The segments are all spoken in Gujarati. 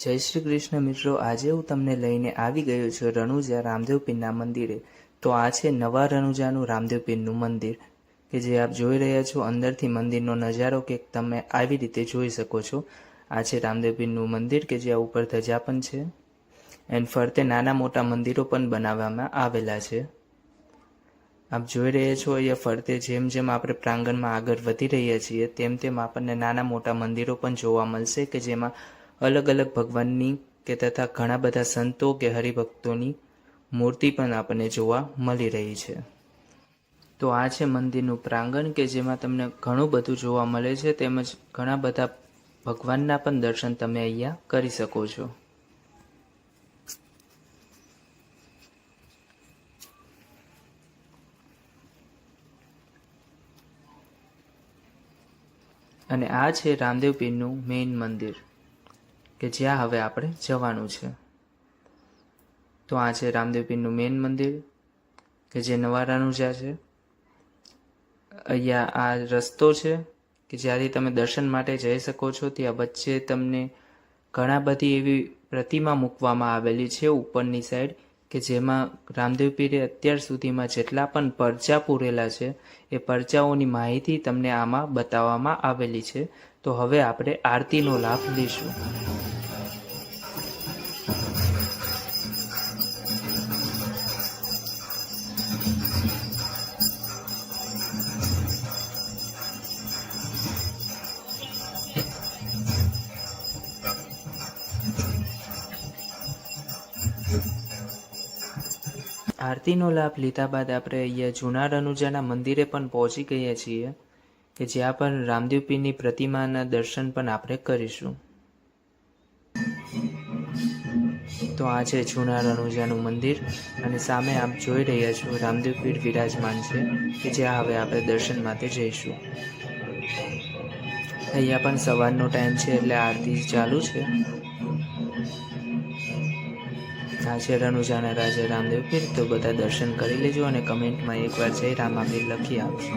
જય શ્રી કૃષ્ણ મિત્રો, આજે હું તમને લઈને આવી ગયો છું રણુજા રામદેવ પીરના મંદિરે. તો આ છે નવા રણુજાનું રામદેવ પીરનું મંદિર, કે જે આપ જોઈ રહ્યા છો અંદરથી મંદિરનો નજારો કે તમે આવી રીતે જોઈ શકો છો. આ છે રામદેવ મંદિર, કે જ્યાં ઉપર ધજા પણ છે. એન્ડ ફરતે નાના મોટા મંદિરો પણ બનાવવામાં આવેલા છે. આપ જોઈ રહ્યા છો અહીંયા ફરતે જેમ જેમ આપણે પ્રાંગણમાં આગળ વધી રહ્યા છીએ, તેમ તેમ આપણને નાના મોટા મંદિરો પણ જોવા મળશે, કે જેમાં અલગ અલગ ભગવાનની કે તથા ઘણા બધા સંતો કે હરિભક્તોની મૂર્તિ પણ આપણને જોવા મળી રહી છે. તો આ છે મંદિરનું પ્રાંગણ કે જેમાં તમને ઘણું બધું જોવા મળે છે તેમજ ઘણા બધા ભગવાનના પણ દર્શન તમે અહીંયા કરી શકો છો. અને આ છે રામદેવ પીરનું મેઇન મંદિર. કે જ્યાં હવે આપણે જવાનું છે. તો આ છે રામદેવ પીરનું મેઇન મંદિર, કે જે નવારાનું જ્યાં છે. અહીંયા આ રસ્તો છે, કે જ્યાંથી તમે દર્શન માટે જઈ શકો છો, ત્યાં વચ્ચે તમને ઘણા બધી એવી પ્રતિમા મૂકવામાં આવેલી છે, ઉપરની સાઈડ, કે જેમાં રામદેવ પીરે અત્યાર સુધીમાં જેટલા પણ પરચા પૂરેલા છે, એ પરચાઓની માહિતી તમને આમાં બતાવવામાં આવેલી છે. તો હવે આપણે આરતીનો લાભ લઈશું. આરતીનો લાભ લીધા બાદ આપણે અહીંયા જૂના રનુજાના મંદિરે પણ પહોંચી ગયા છીએ કે જ્યાં પણ રામદેવ પીરની પ્રતિમાના દર્શન પણ આપણે કરીશું. તો આ છે જૂના અનુજાનું મંદિર અને સામે આપ જોઈ રહ્યા છો રામદેવ પીર વિરાજમાન છે કે જ્યાં હવે આપણે દર્શન માટે જઈશું. અહીંયા પણ સવારનો ટાઈમ છે એટલે આરતી ચાલુ છે. આ છે રનુજાના રાજા રામદેવ પીર તો બધા દર્શન કરી લેજો અને કમેન્ટમાં એકવાર જય રામાપીર લખી આપજો.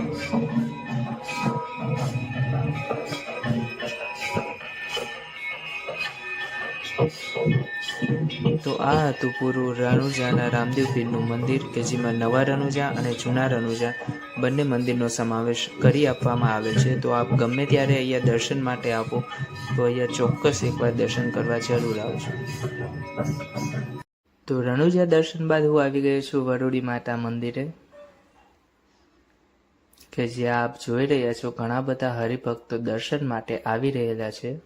તો આ હતું પૂરું રણુજાના રામદેવ પીરનું મંદિર કે જેમાં નવા રણુજા અને જૂના રણુજા બંને મંદિરનો સમાવેશ કરી આપવામાં આવે છે. તો આપ ગમે ત્યારે અહીંયા દર્શન માટે આપો તો અહીંયા ચોક્કસ એકવાર દર્શન કરવા જરૂર આવજો. તો રણુજા દર્શન બાદ હું આવી ગયો છું વરોડી માતા મંદિરે, કે જ્યાં આપ જોઈ રહ્યા છો ઘણા બધા હરિભક્તો દર્શન માટે આવી રહેલા છે.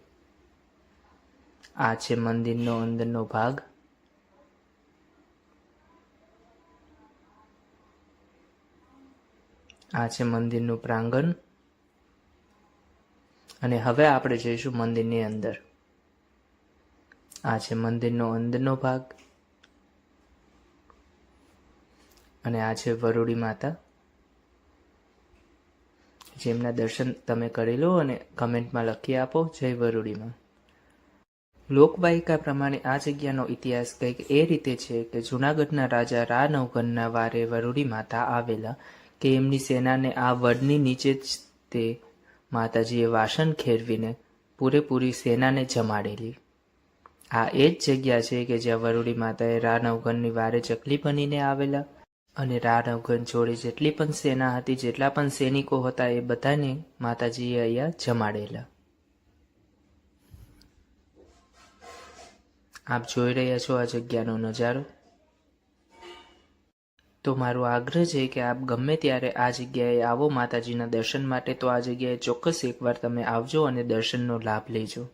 આ છે મંદિરનો અંદરનો ભાગ. આ છે મંદિરનું પ્રાંગણ. અને હવે આપણે જઈશું મંદિરની અંદર. આ છે મંદિરનો અંદરનો ભાગ. અને આ છે વરુડી માતા. જેમના દર્શન તમે કરી લો અને કમેન્ટમાં લખી આપો, જય વરુડીમાં. લોકવાયિકા પ્રમાણે આ જગ્યાનો ઇતિહાસ કંઈક એ રીતે છે કે જૂનાગઢના રાજા રા નવઘનના વારે વરુડી માતા આવેલા કે એમની સેનાને આ વડની નીચે જ તે માતાજીએ વાસણ ખેરવીને પૂરેપૂરી સેનાને જમાડેલી. આ એ જ જગ્યા છે કે જ્યાં વરુડી માતાએ રા નવઘનની વારે ચકલી બનીને આવેલા. અને રાણવગણ જોડે જેટલી પણ સેના હતી, જેટલા પણ સૈનિકો હતા, એ બધાને માતાજીએ અહીંયા જમાડેલા. આપ જોઈ રહ્યા છો આ જગ્યાનો નજારો. તો મારો આગ્રહ છે કે આપ ગમે ત્યારે આ જગ્યાએ આવો માતાજીના દર્શન માટે, તો આ જગ્યાએ ચોક્કસ એકવાર તમે આવજો અને દર્શનનો લાભ લેજો.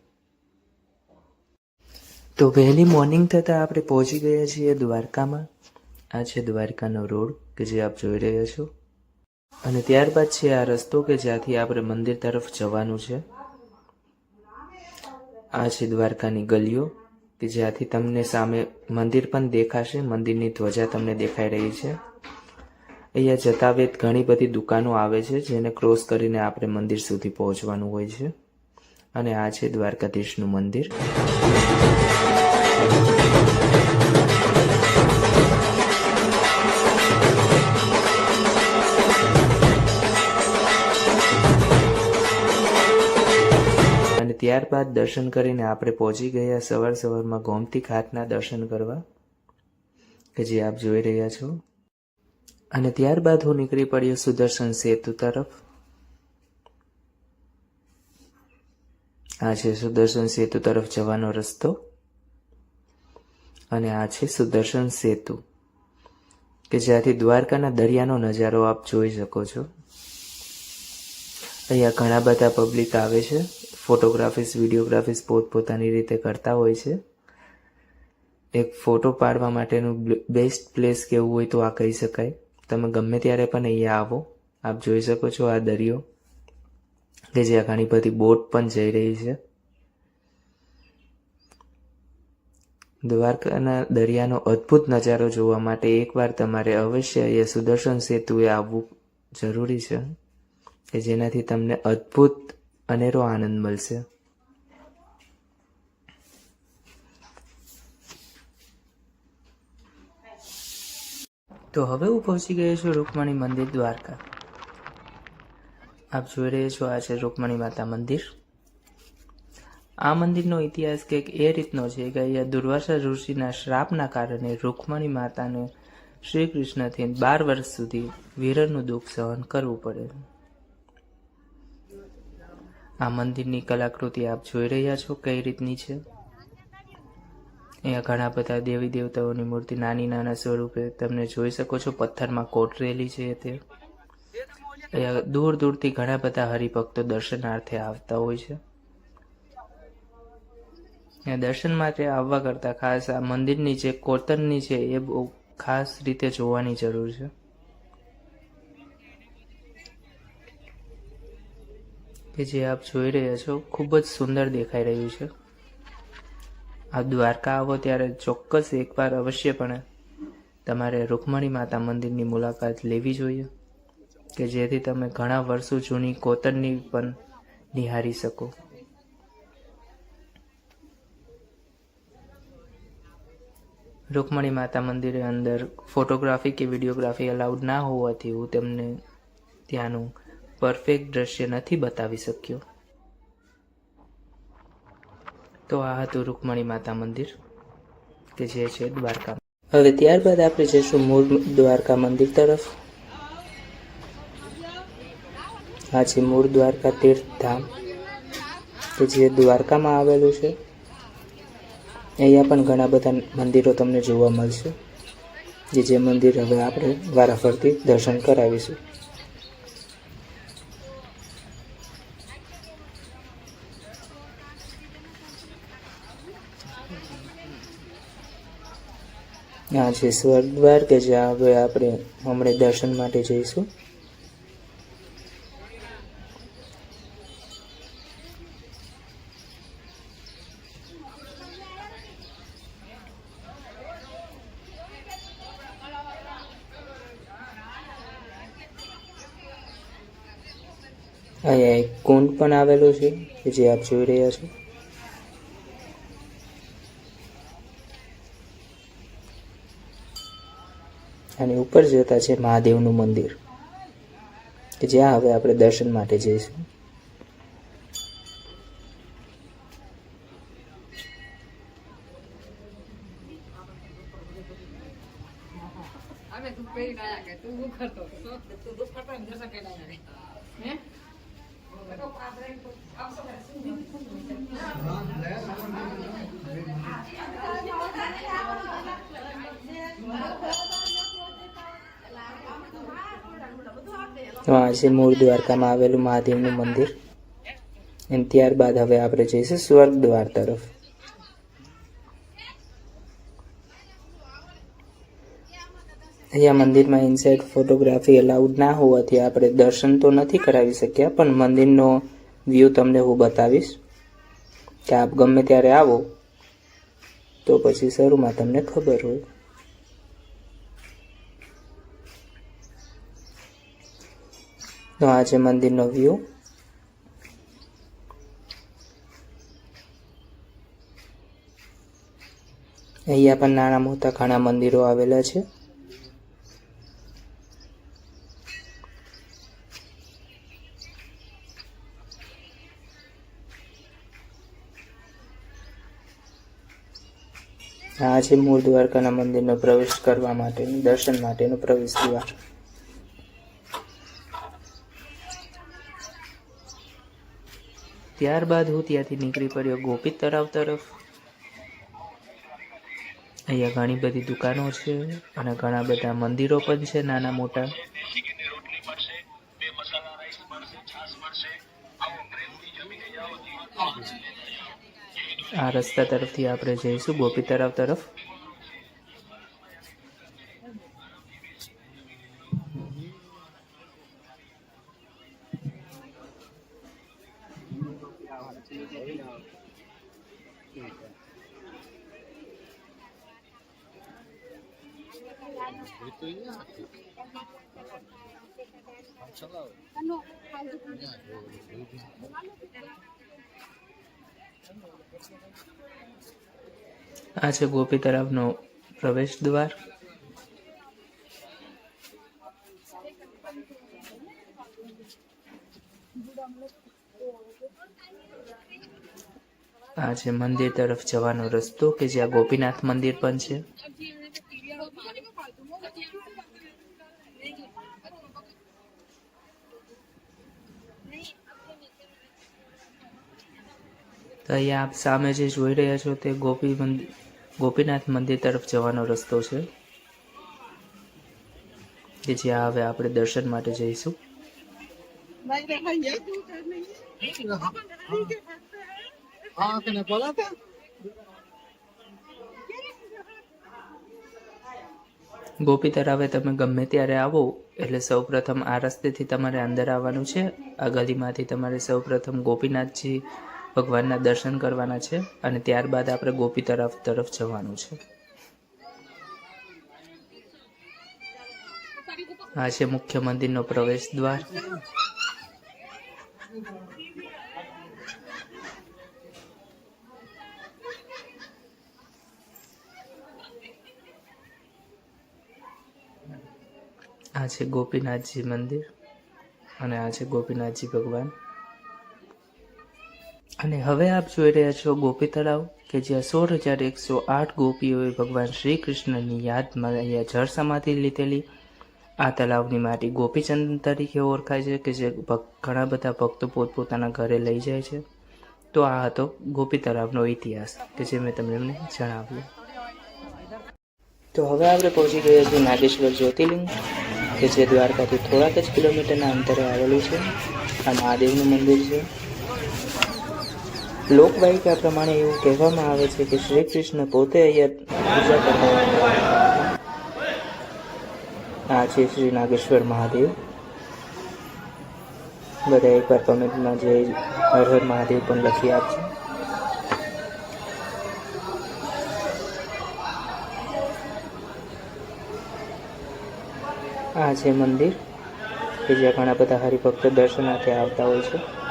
તો વહેલી મોર્નિંગ થતાં આપણે પહોંચી ગયા છીએ દ્વારકામાં. આ છે દ્વારકાનો રોડ કે જે આપ જોઈ રહ્યા છો. અને ત્યારબાદ છે આ રસ્તો કે જ્યાંથી આપણે મંદિર તરફ જવાનું છે. આ છે દ્વારકાની ગલીઓ કે જ્યાંથી તમને સામે મંદિર પણ દેખાશે. મંદિરની ધ્વજા તમને દેખાઈ રહી છે. અહીંયા જતા વેત ઘણી બધી દુકાનો આવે છે જેને ક્રોસ કરીને આપણે મંદિર સુધી પહોંચવાનું હોય છે. અને આ છે દ્વારકાધીશનું મંદિર. ત્યારબાદ દર્શન કરીને આપણે પહોંચી ગયા સવાર સવારમાં ગોમતી ઘાટના દર્શન કરવા, કે જે આપ જોઈ રહ્યા છો. અને ત્યારબાદ હું નીકળી પડ્યો સુદર્શન સેતુ તરફ. આ છે સુદર્શન સેતુ તરફ જવાનો રસ્તો. અને આ છે સુદર્શન સેતુ, કે જ્યાંથી દ્વારકાના દરિયાનો નજારો આપ જોઈ શકો છો. અહીંયા ઘણા બધા પબ્લિક આવે છે. ફોટોગ્રાફીસ વિડીયોગ્રાફીસ પોતપોતાની રીતે કરતા હોય છે. એક ફોટો પાડવા માટેનું બેસ્ટ પ્લેસ કેવું હોય તો આ કહી શકાય. તમે ગમે ત્યારે પણ અહીંયા આવો. આપ જોઈ શકો છો આ દરિયો, કે જ્યાં ઘણી બધી બોટ પણ જઈ રહી છે. દ્વારકાના દરિયાનો અદ્ભુત નજારો જોવા માટે એકવાર તમારે અવશ્ય અહીંયા સુદર્શન સેતુએ આવવું જરૂરી છે, કે જેનાથી તમને અદ્ભુત અનેરો આનંદ મળશે. તો હવે હું પહોંચી ગયો છું રૂકમણી મંદિર દ્વારકા. આપ જોઈ રહ્યા છો, આ છે રૂકમણી માતા મંદિર. આ મંદિરનો ઇતિહાસ કંઈક એ રીતનો છે કે અહીંયા દુર્વાસા ઋષિના શ્રાપના કારણે રૂકમણી માતાને શ્રી કૃષ્ણથી બાર વર્ષ સુધી વિરહનું દુઃખ સહન કરવું પડે આ મંદિરની કલાકૃતિ આપ જોઈ રહ્યા છો કઈ રીતની છે? અહીંયા ઘણા બધા દેવી દેવતાઓની મૂર્તિ નાની નાના સ્વરૂપે તમને જોઈ શકો છો. પથ્થરમાં કોટરેલી છે તે. અહીંયા દૂર દૂરથી ઘણા બધા હરિભક્તો દર્શનાર્થે આવતા હોય છે. અહીંયા દર્શન માટે આવવા કરતાં ખાસ આ મંદિરની જે કોતરની છે એ બહુ ખાસ રીતે જોવાની જરૂર છે. કે જે આપ જોઈ રહ્યા છો, ખૂબ જ સુંદર દેખાઈ રહ્યું છે. આ દ્વારકા આવો ત્યારે ચોક્કસ એકવાર અવશ્યપણે તમારે રૂકમણી માતા મંદિરની મુલાકાત લેવી જોઈએ, કે જેથી તમે ઘણા વર્ષો જૂની કોતરની પણ નિહાળી શકો. રૂકમણી માતા મંદિરે અંદર ફોટોગ્રાફી કે વિડીયોગ્રાફી અલાઉડ ના હોવાથી હું તેમને ત્યાંનું પરફેક્ટ દ્રશ્ય નથી બતાવી શક્યો. તો આ હતું રૂકમણી માતા મંદિર, કે જે છે દ્વારકા. હવે ત્યારબાદ આપણે જઈશું મૂળ દ્વારકા મંદિર તરફ. આ છે મૂળ દ્વારકા તીર્થધામ કે જે દ્વારકામાં આવેલું છે. અહીંયા પણ ઘણા બધા મંદિરો તમને જોવા મળશે જે જે મંદિર હવે આપણે વારાફરતી દર્શન કરાવીશું. આ છે સ્વર્ગદ્વાર કે જ્યાં હવે આપણે હમણાં દર્શન માટે જઈશું. અહીંયા એક કુંડ પણ આવેલો છે જે આપ જોઈ રહ્યા છો. અને ઉપર જતા છે મહાદેવનું મંદિર કે જ્યાં હવે આપણે દર્શન માટે જઈશું અમે તું પહેરી ના કે તું શું કરતો તું દુઃખ કરતો ને દર્શન કરી ના હે તો આ છે મૂળ દ્વારકામાં આવેલું મહાદેવનું મંદિર. અને ત્યારબાદ હવે આપણે જઈશું સ્વર્ગ દ્વાર તરફ. અહીંયા મંદિરમાં ઇનસાઇડ ફોટોગ્રાફી અલાઉડ ના હોવાથી આપણે દર્શન તો નથી કરાવી શક્યા, પણ મંદિરનો વ્યૂ તમને હું બતાવીશ. કે આપ ગમે ત્યારે આવો, તો પછી શરૂમાં તમને ખબર હોય. તો આ છે મંદિરનો વ્યૂ અહીંયા પણ નાના મોટા ઘણા મંદિરો આવેલા છે. આ છે મૂળ દ્વારકાના મંદિરનો પ્રવેશ કરવા માટેનું, દર્શન માટેનો પ્રવેશ દ્વાર. ત્યારબાદ હું ત્યાંથી નીકળી પડ્યો ગોપી તળાવ તરફ. અહીંયા ઘણી બધી દુકાનો છે અને ઘણા બધા મંદિરો પણ છે નાના મોટા. આ રસ્તા તરફથી આપણે જઈશું ગોપી તળાવ તરફ. છે ગોપી તળાવનો પ્રવેશ દ્વાર. આ છે મંદિર તરફ જવાનો રસ્તો કે જ્યાં ગોપીનાથ મંદિર પણ છે. તો અહીંયા આપ સામે જે જોઈ રહ્યા છો તે ગોપી મંદિર ગોપીનાથ મંદિર તરફ જવાનો રસ્તો છે. કે જ્યાં હવે આપણે દર્શન માટે જઈશું. ગોપી તળાવે તમે ગમે ત્યારે આવો, એટલે સૌપ્રથમ આ રસ્તેથી તમારે અંદર આવવાનું છે. આ ગલીમાંથી તમારે સૌપ્રથમ ગોપીનાથજી ભગવાનના દર્શન કરવાના છે અને ત્યારબાદ આપણે ગોપી તરફ તરફ જવાનું છે. આ છે મુખ્ય મંદિરનો પ્રવેશ દ્વાર. આ છે ગોપીનાથજી મંદિર અને આ છે ગોપીનાથજી ભગવાન. અને હવે આપ જોઈ રહ્યા છો ગોપી તળાવ, કે જ્યાં સોળ હજાર એકસો આઠ ગોપીઓએ ભગવાન શ્રી કૃષ્ણની યાદમાં અહીંયા જળ સમાધિ લીધેલી. આ તળાવની માટી ગોપીચંદ તરીકે ઓળખાય છે, કે જે ઘણા બધા ભક્તો પોતપોતાના ઘરે લઈ જાય છે. તો આ હતો ગોપી તળાવનો ઇતિહાસ, કે જે મેં તમને એમને જણાવ્યો. તો હવે આપણે પહોંચી ગયા છીએ નાગેશ્વર જ્યોતિર્લિંગ, કે જે દ્વારકાથી થોડાક જ કિલોમીટરના અંતરે આવેલું છે. આ મહાદેવનું મંદિર છે. લોકવાયકા પ્રમાણે એવું કહેવામાં આવે છે કે શ્રી કૃષ્ણ પોતે અહીંયા પૂજા કરવા આ છે શ્રી નાગેશ્વર મહાદેવ. બધા એકવાર કમેન્ટમાં જે હર હર મહાદેવ પણ લખી આપજો. આ છે મંદિર કે જ્યાં ઘણા બધા હરિભક્તો દર્શનાર્થે આવતા હોય છે.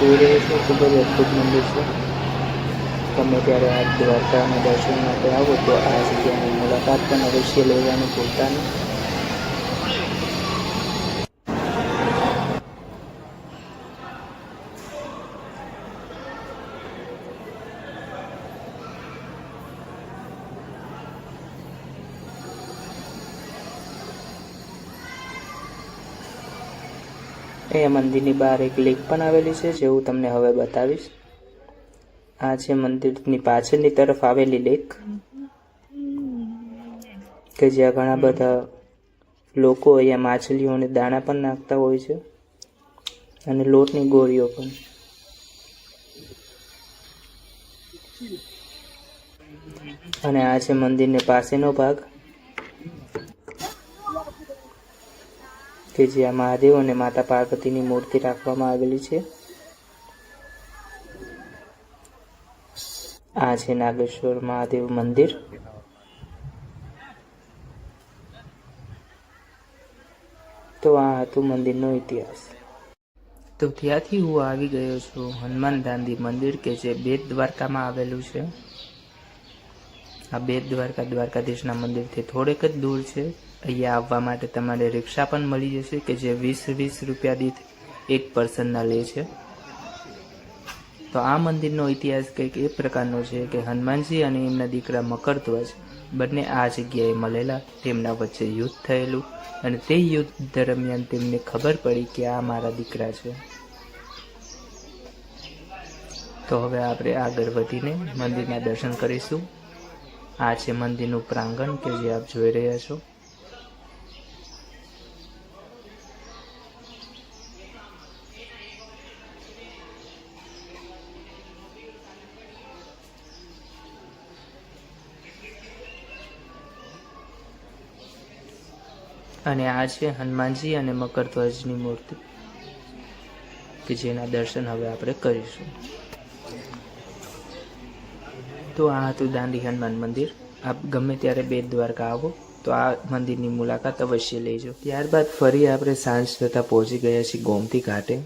આપ રહ્યો છો ખૂબ જ અદ્ભુત મંદિર છે. તમે ત્યારે આ દ્વારકાના દર્શન માટે આવો તો આ જગ્યાની મુલાકાત પણ અવશ્ય લેવાનું ભૂલતા નહીં. એ મંદિરની બહાર એક લેક પણ આવેલી છે, જે હું તમને હવે બતાવીશ. આ છે મંદિરની પાછળની તરફ આવેલી લેક કે જ્યાં ઘણા બધા લોકો અહીંયા માછલીઓને દાણા પણ નાખતા હોય છે, અને લોટની ગોળીઓ પણ. અને આ છે મંદિરને પાસેનો ભાગ. કે જ્યાં મહાદેવ અને માતા પાર્વતીની મૂર્તિ રાખવામાં આવેલી છે. આ છે નાગેશ્વર મહાદેવ મંદિર. તો આ હતું મંદિરનો ઇતિહાસ. તો ત્યાંથી હું આવી ગયો છું હનુમાન દાંડી મંદિર કે જે બેટ દ્વારકામાં આવેલું છે. આ બેટ દ્વારકા દ્વારકાધીશના મંદિરથી થોડેક જ દૂર છે. અહીંયા આવવા માટે તમારે રિક્ષા પણ મળી જશે કે જે વીસ વીસ રૂપિયા દીઠ એક પર્સનના લે છે. તો આ મંદિરનો ઇતિહાસ કંઈક એ પ્રકારનો છે કે હનુમાનજી અને એમના દીકરા મકરધ્વજ બંને આ જગ્યાએ મળેલા, તેમના વચ્ચે યુદ્ધ થયેલું અને તે યુદ્ધ દરમિયાન તેમને ખબર પડી કે આ મારા દીકરા છે. તો હવે આપણે આગળ વધીને મંદિરના દર્શન કરીશું. આ છે મંદિરનું પ્રાંગણ કે જે આપ જોઈ રહ્યા છો. અને આ છે હનુમાનજી અને મકરધ્વજની મૂર્તિ, કે જેના દર્શન હવે આપણે કરીશું. તો આ હતું દાંડી હનુમાન મંદિર. આપ ગમે ત્યારે બેટ દ્વારકા આવો, તો આ મંદિરની મુલાકાત અવશ્ય લેજો. ત્યારબાદ ફરી આપણે સાંજ થતાં પહોંચી ગયા છીએ ગોમતી ઘાટે,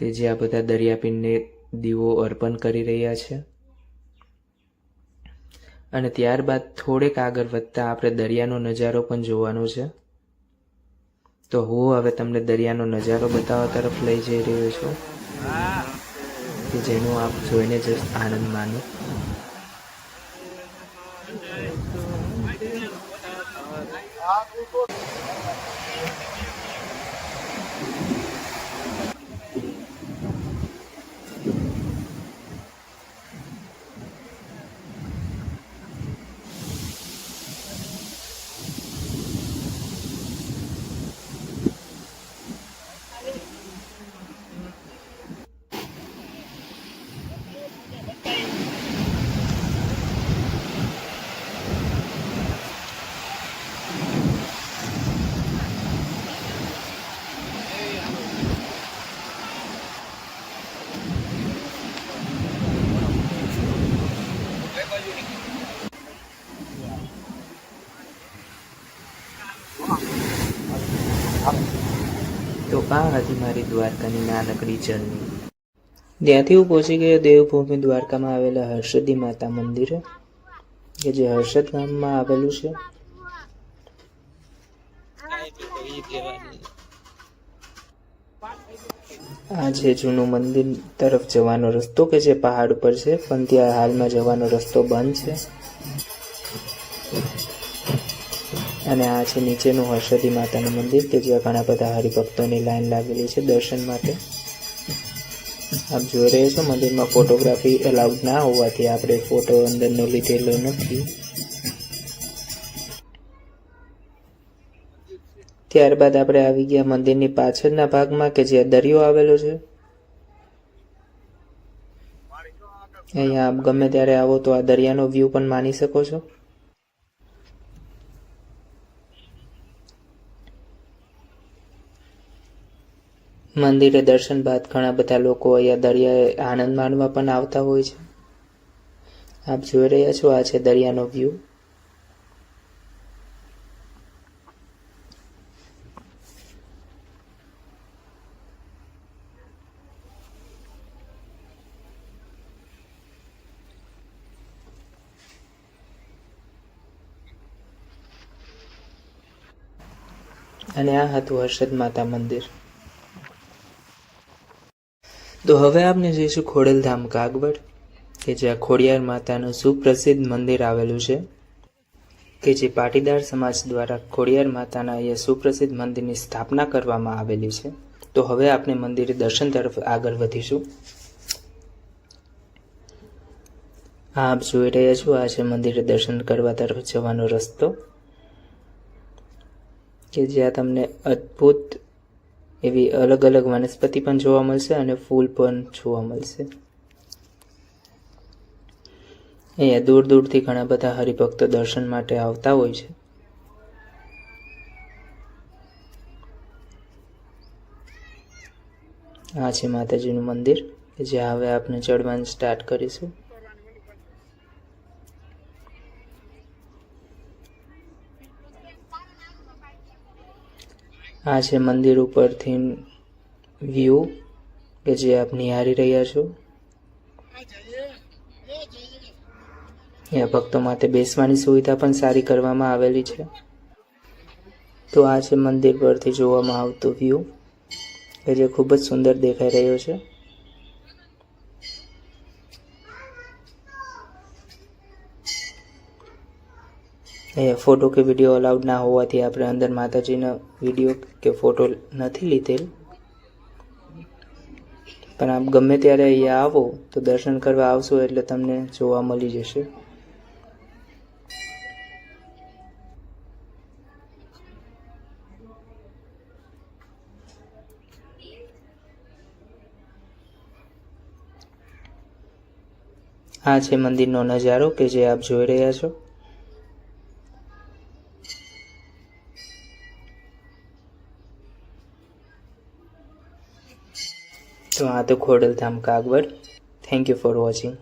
કે આ બધા દરિયાપીંડને દીવો અર્પણ કરી રહ્યા છે. અને ત્યારબાદ થોડેક આગળ વધતા આપણે દરિયાનો નજારો પણ જોવાનો છે. તો હું હવે તમને દરિયાનો નજારો બતાવવા તરફ લઈ જઈ રહ્યો છું, કે જેનો આપ જોઈને જસ્ટ આનંદ માનો. આ હતી મારી દ્વારકાની નાનકડી જર્ની ત્યાંથી હું પહોંચી ગયો દેવભૂમિ દ્વારકામાં આવેલા હર્ષદી માતા મંદિરે, કે જે હર્ષદ ગામમાં આવેલું છે. આ છે જૂનું મંદિર તરફ જવાનો રસ્તો કે જે પહાડ ઉપર છે, પણ ત્યાં હાલમાં જવાનો રસ્તો બંધ છે. અને આ છે નીચેનું હર્ષદી માતાનું મંદિર કે જ્યાં ઘણા બધા હરિભક્તોની લાઈન લાગેલી છે દર્શન માટે. આપ જોઈ રહ્યા છો મંદિરમાં ફોટોગ્રાફી અલાઉડ ના હોવાથી આપણે ફોટો અંદરનો લીધેલો નથી. ત્યારબાદ આપણે આવી ગયા મંદિરની પાછળના ભાગમાં કે જ્યાં દરિયો આવેલો છે. અહીંયા આપ ગમે ત્યારે આવો તો આ દરિયાનો વ્યૂ પણ માણી શકો છો. મંદિરે દર્શન બાદ ઘણા બધા લોકો અહીંયા દરિયાએ આનંદ માણવા પણ આવતા હોય છે. આપ જોઈ રહ્યા છો, આ છે દરિયાનો વ્યૂ અને આ હતું હર્ષદ માતા મંદિર. તો હવે આપણે જઈશું ખોડલધામ કાગવડ કે જ્યાં ખોડિયાર માતાનું સુપ્રસિદ્ધ મંદિર આવેલું છે, કે જે પાટીદાર સમાજ દ્વારા ખોડિયાર માતાના અહીંયા સુપ્રસિદ્ધ મંદિરની સ્થાપના કરવામાં આવેલી છે. તો હવે આપણે મંદિરે દર્શન તરફ આગળ વધીશું. આપ જોઈ રહ્યા છો, આ છે મંદિરે દર્શન કરવા તરફ જવાનો રસ્તો, કે જ્યાં તમને અદ્ભુત એવી અલગ અલગ વનસ્પતિ પણ જોવા મળશે અને ફૂલ પણ જોવા મળશે. અહીંયા દૂર દૂરથી ઘણા બધા હરિભક્તો દર્શન માટે આવતા હોય છે. આ છે માતાજીનું મંદિર, કે જ્યાં હવે આપણે ચડવાનું સ્ટાર્ટ કરીશું. આ છે મંદિર ઉપરથી વ્યૂ કે જે આપ નિહાળી રહ્યા છો. અહીંયા ભક્તો માટે બેસવાની સુવિધા પણ સારી કરવામાં આવેલી છે. તો આ છે મંદિર પરથી જોવામાં આવતો વ્યૂ, કે જે ખૂબ જ સુંદર દેખાઈ રહ્યો છે. અહીંયા ફોટો કે વીડિયો અલાઉડ ના હોવાથી આપણે અંદર માતાજીનો વીડિયો કે ફોટો નથી લીધેલ. પણ આપ ગમે ત્યારે અહીંયા આવો તો દર્શન કરવા આવશો એટલે તમને જોવા મળી જશે. આ છે મંદિરનો નજારો કે જે આપ જોઈ રહ્યા છો. તો આ તો Khodaldham Kagvad. Thank you for watching